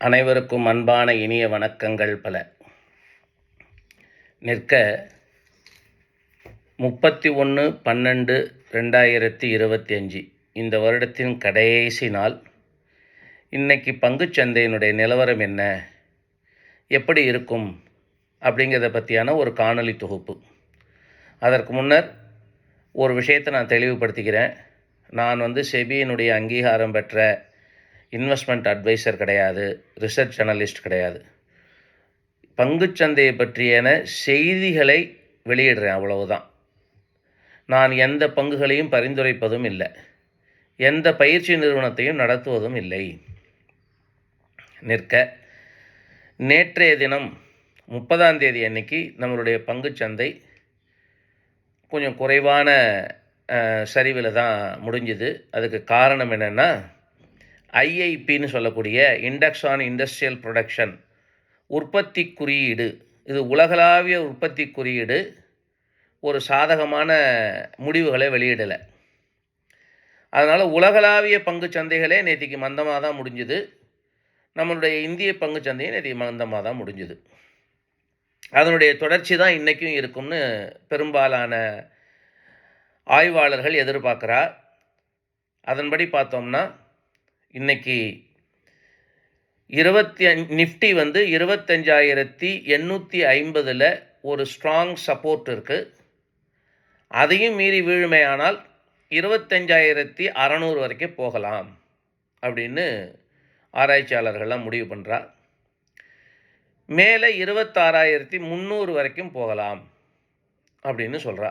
அனைவருக்கும் அன்பான இனிய வணக்கங்கள் பல. நிற்க முப்பத்தி ஒன்று பன்னெண்டு ரெண்டாயிரத்தி இருபத்தி அஞ்சு இந்த வருடத்தின் கடைசி நாள். இன்றைக்கி பங்குச்சந்தையினுடைய நிலவரம் என்ன? எப்படி இருக்கும்? அப்படிங்கிறத பற்றியான ஒரு காணொளி தொகுப்பு. அதற்கு முன்னர் ஒரு விஷயத்தை நான் தெளிவுபடுத்திக்கிறேன். நான் வந்து செபியினுடைய அங்கீகாரம் பெற்ற இன்வெஸ்ட்மெண்ட் அட்வைசர் கிடையாது ரிசர்ச் அனலிஸ்ட் கிடையாது. பங்குச்சந்தையை பற்றியான செய்திகளை வெளியிடுறேன் அவ்வளவுதான். நான் எந்த பங்குகளையும் பரிந்துரைப்பதும் இல்லை. எந்த பயிற்சி நிறுவனத்தையும் நடத்துவதும் இல்லை. நிற்க நேற்றைய தினம் முப்பதாம் தேதி அன்னைக்கு நம்மளுடைய பங்குச்சந்தை கொஞ்சம் குறைவான சரிவில் தான் முடிஞ்சுது. அதுக்கு காரணம் என்னென்னா ஐஐபின்னு சொல்லக்கூடிய இண்டெக்ஸ் ஆன் இண்டஸ்ட்ரியல் ப்ரொடக்ஷன் உற்பத்தி குறியீடு. இது உலகளாவிய உற்பத்தி குறியீடு. ஒரு சாதகமான முடிவுகளை வெளியிடலை. அதனால் உலகளாவிய பங்கு சந்தைகளே நேற்றுக்கு மந்தமாக தான் முடிஞ்சுது. நம்மளுடைய இந்திய பங்கு சந்தையும் நேற்றுக்கு மந்தமாக தான் முடிஞ்சுது. அதனுடைய தொடர்ச்சி தான் இன்றைக்கும் இருக்கும்னு பெரும்பாலான ஆய்வாளர்கள் எதிர்பார்க்குறா. அதன்படி பார்த்தோம்னா இன்னைக்கு இருபத்தி நிஃப்டி வந்து இருபத்தஞ்சாயிரத்தி எண்ணூற்றி ஐம்பதில் ஒரு ஸ்ட்ராங் சப்போர்ட் இருக்குது அதையும் மீறி வீழ்மையானால் இருபத்தஞ்சாயிரத்தி அறநூறு வரைக்கும் போகலாம் அப்படின்னு ஆராய்ச்சியாளர்கள்லாம் முடிவு பண்ணுறா மேலே இருபத்தாறாயிரத்தி முந்நூறு வரைக்கும் போகலாம் அப்படின்னு சொல்கிறா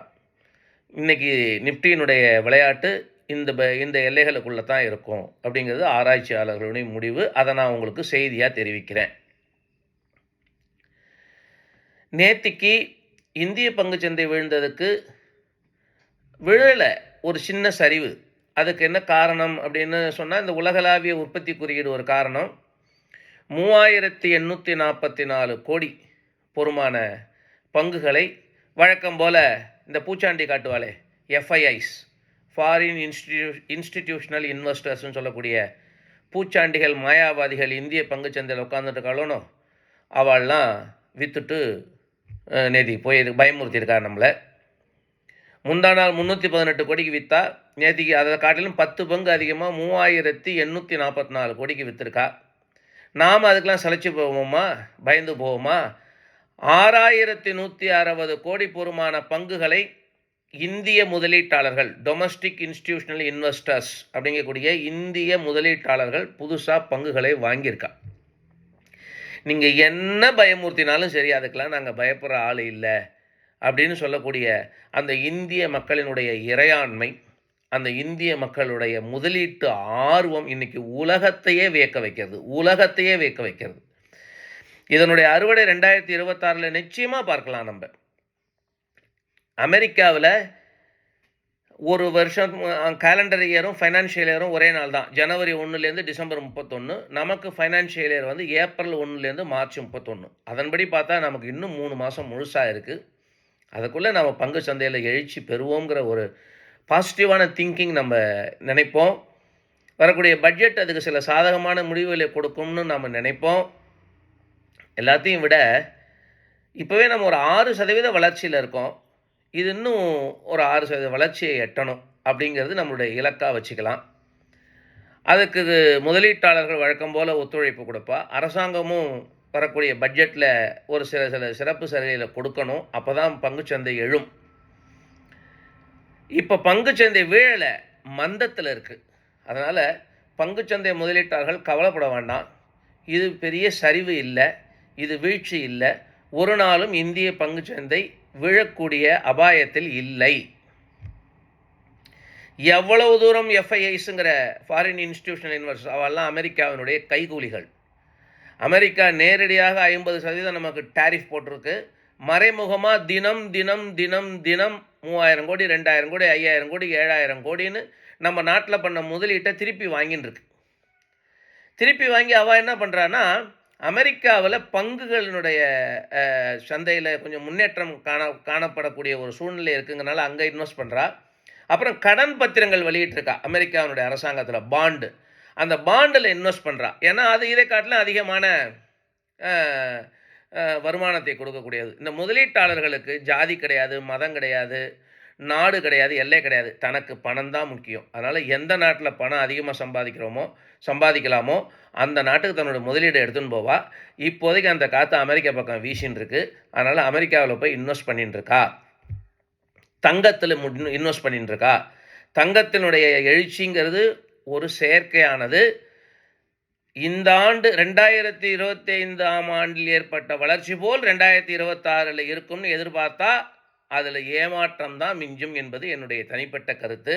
இன்றைக்கி நிஃப்டியினுடைய விளையாட்டு இந்த ப இந்த எல்லைகளுக்குள்ளே தான் இருக்கும். அப்படிங்கிறது ஆராய்ச்சியாளர்களுடைய முடிவு. அதை நான் உங்களுக்கு செய்தியாக தெரிவிக்கிறேன். நேத்திக்கு இந்திய பங்குச்சந்தை விழுந்ததுக்கு விழலை ஒரு சின்ன சரிவு. அதுக்கு என்ன காரணம் அப்படின்னு சொன்னால் இந்த உலகளாவிய உற்பத்தி குறியீடு ஒரு காரணம். மூவாயிரத்தி எண்ணூற்றி நாற்பத்தி நாலு கோடி பொறுமான பங்குகளை வழக்கம் போல் இந்த பூச்சாண்டி காட்டுவாளே எஃப்ஐஐஸ் ஃபாரின் இன்ஸ்டிடியூ இன்ஸ்டிடியூஷனல் இன்வெஸ்டர்ஸ்னு சொல்லக்கூடிய பூச்சாண்டிகள் மாயாவாதிகள் இந்திய பங்குச்சந்தையில் உட்காந்துட்டு இருக்காளோனோ அவள்லாம் விற்றுட்டு நேதி போய் பயமுறுத்தியிருக்கா நம்மளை. முந்தா நாள் முந்நூற்றி பதினெட்டு கோடிக்கு விற்றா நேதிக்கு அதை காட்டிலும் பத்து பங்கு அதிகமாக மூவாயிரத்தி எண்ணூற்றி நாற்பத்தி நாலு கோடிக்கு விற்றுருக்கா நாம் அதுக்கெலாம் சளைச்சு போவோமா? பயந்து போவோமா? ஆறாயிரத்தி நூற்றி அறுபது கோடி பொறுமான பங்குகளை இந்திய முதலீட்டாளர்கள் டொமஸ்டிக் இன்ஸ்டிடியூஷனல் இன்வெஸ்டர்ஸ் அப்படிங்கக்கூடிய இந்திய முதலீட்டாளர்கள் புதுசாக பங்குகளை வாங்கியிருக்கா. நீங்கள் என்ன பயமுறுத்தினாலும் சரி அதுக்கெல்லாம் நாங்கள் பயப்படுற ஆள் இல்லை அப்படின்னு சொல்லக்கூடிய அந்த இந்திய மக்களினுடைய இறையாண்மை அந்த இந்திய மக்களுடைய முதலீட்டு ஆர்வம் இன்னைக்கு உலகத்தையே வியக்க வைக்கிறது உலகத்தையே வியக்க வைக்கிறது. இதனுடைய அறுவடை ரெண்டாயிரத்தி இருபத்தாறில் நிச்சயமாக பார்க்கலாம் நம்ம. அமெரிக்காவில் ஒரு வருஷம் கேலண்டர் இயரும் ஃபைனான்ஷியல் இயரும் ஒரே நாள் தான். ஜனவரி ஒன்றுலேருந்து டிசம்பர் முப்பத்தொன்று நமக்கு ஃபைனான்ஷியல் இயர் வந்து ஏப்ரல் ஒன்றுலேருந்து மார்ச் முப்பத்தொன்று அதன்படி பார்த்தா நமக்கு இன்னும் மூணு மாதம் முழுசாக இருக்குது அதுக்குள்ளே நம்ம பங்கு சந்தையில் எழுச்சி பெறுவோங்கிற ஒரு பாசிட்டிவான திங்கிங் நம்ம நினைப்போம். வரக்கூடிய பட்ஜெட் அதுக்கு சில சாதகமான முடிவுகளை கொடுக்கும்னு நம்ம நினைப்போம். எல்லாத்தையும் விட இப்போவே நம்ம ஒரு ஆறு சதவீத வளர்ச்சியில் இருக்கோம். இது இன்னும் ஒரு ஆறு சதவீத வளர்ச்சியை எட்டணும் அப்படிங்கிறது நம்மளுடைய இலக்காக வச்சுக்கலாம். அதுக்கு இது முதலீட்டாளர்கள் வழக்கம் போல் ஒத்துழைப்பு கொடுப்பா. அரசாங்கமும் வரக்கூடிய பட்ஜெட்டில் ஒரு சில சில சிறப்பு சலுகையில் கொடுக்கணும். அப்போ தான் பங்குச்சந்தை எழும். இப்போ பங்குச்சந்தை வீழலை மந்தத்தில் இருக்குது அதனால் பங்குச்சந்தை முதலீட்டாளர்கள் கவலைப்பட வேண்டாம். இது பெரிய சரிவு இல்லை. இது வீழ்ச்சி இல்லை. ஒரு நாளும் இந்திய பங்குச்சந்தை விழக்கூடிய அபாயத்தில் இல்லை. எவ்வளவு தூரம் எஃப்ஐஐஸுங்கிற ஃபாரின் இன்ஸ்டிடியூஷனல் இன்வெஸ்டர் அவெல்லாம் அமெரிக்காவினுடைய கைகூலிகள். அமெரிக்கா நேரடியாக ஐம்பது சதவீதம் நமக்கு டேரிஃப் போட்டிருக்கு. மறைமுகமாக தினம் தினம் தினம் தினம் மூவாயிரம் கோடி ரெண்டாயிரம் கோடி ஐயாயிரம் கோடி ஏழாயிரம் கோடின்னு நம்ம நாட்டில் பண்ண முதலீட்டை திருப்பி வாங்கின்னு இருக்கு. திருப்பி வாங்கி அவள் என்ன பண்ணுறான்னா அமெரிக்காவில் பங்குகளினுடைய சந்தையில் கொஞ்சம் முன்னேற்றம் காண காணப்படக்கூடிய ஒரு சூழ்நிலை இருக்குங்கிறனால அங்கே இன்வெஸ்ட் பண்ணுறா அப்புறம் கடன் பத்திரங்கள் வெளியிட்டிருக்கா அமெரிக்காவினுடைய அரசாங்கத்தில் பாண்டு அந்த பாண்டில் இன்வெஸ்ட் பண்ணுறா ஏன்னா அது இதை காட்டிலும் அதிகமான வருமானத்தை கொடுக்கக்கூடியது. இந்த முதலீட்டாளர்களுக்கு ஜாதி கிடையாது மதம் கிடையாது நாடு கிடையாது எல்லை கிடையாது. தனக்கு பணம் தான் முக்கியம். அதனால் எந்த நாட்டில் பணம் அதிகமாக சம்பாதிக்கிறோமோ சம்பாதிக்கலாமோ அந்த நாட்டுக்கு தன்னோட முதலீடு எடுத்துன்னு போவா. இப்போதைக்கு அந்த காற்று அமெரிக்கா பக்கம் வீசின்னு இருக்கு அதனால் அமெரிக்காவில் போய் இன்வெஸ்ட் பண்ணிட்டு இருக்கா தங்கத்தில் இன்வெஸ்ட் பண்ணிட்டு இருக்கா தங்கத்தினுடைய எழுச்சிங்கிறது ஒரு செயற்கையானது. இந்த ஆண்டு ரெண்டாயிரத்தி இருபத்தி ஐந்தாம் ஆண்டில் ஏற்பட்ட வளர்ச்சி போல் ரெண்டாயிரத்தி இருபத்தாறில் இருக்கும்னு எதிர்பார்த்தா அதில் ஏமாற்றம் தான் மிஞ்சும் என்பது என்னுடைய தனிப்பட்ட கருத்து.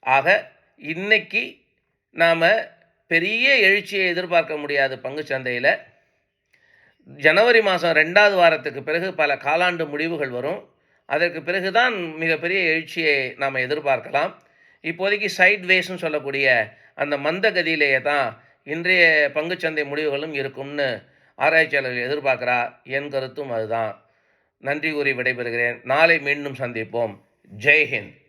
ஆக இன்னைக்கு நாம் பெரிய எழுச்சியை எதிர்பார்க்க முடியாது பங்கு சந்தையில். ஜனவரி மாதம் ரெண்டாவது வாரத்துக்கு பிறகு பல காலாண்டு முடிவுகள் வரும். அதற்கு பிறகு தான் மிகப்பெரிய எழுச்சியை நாம் எதிர்பார்க்கலாம். இப்போதைக்கு சைட் வேஸ்ன்னு சொல்லக்கூடிய அந்த மந்த கதியிலேயே தான் இன்றைய பங்குச்சந்தை முடிவுகளும் இருக்கும்னு ஆராய்ச்சியாளர்கள் எதிர்பார்க்குறா என் கருத்தும் அதுதான். நன்றி கூறி விடைபெறுகிறேன். நாளை மீண்டும் சந்திப்போம். ஜெய் ஹிந்த்.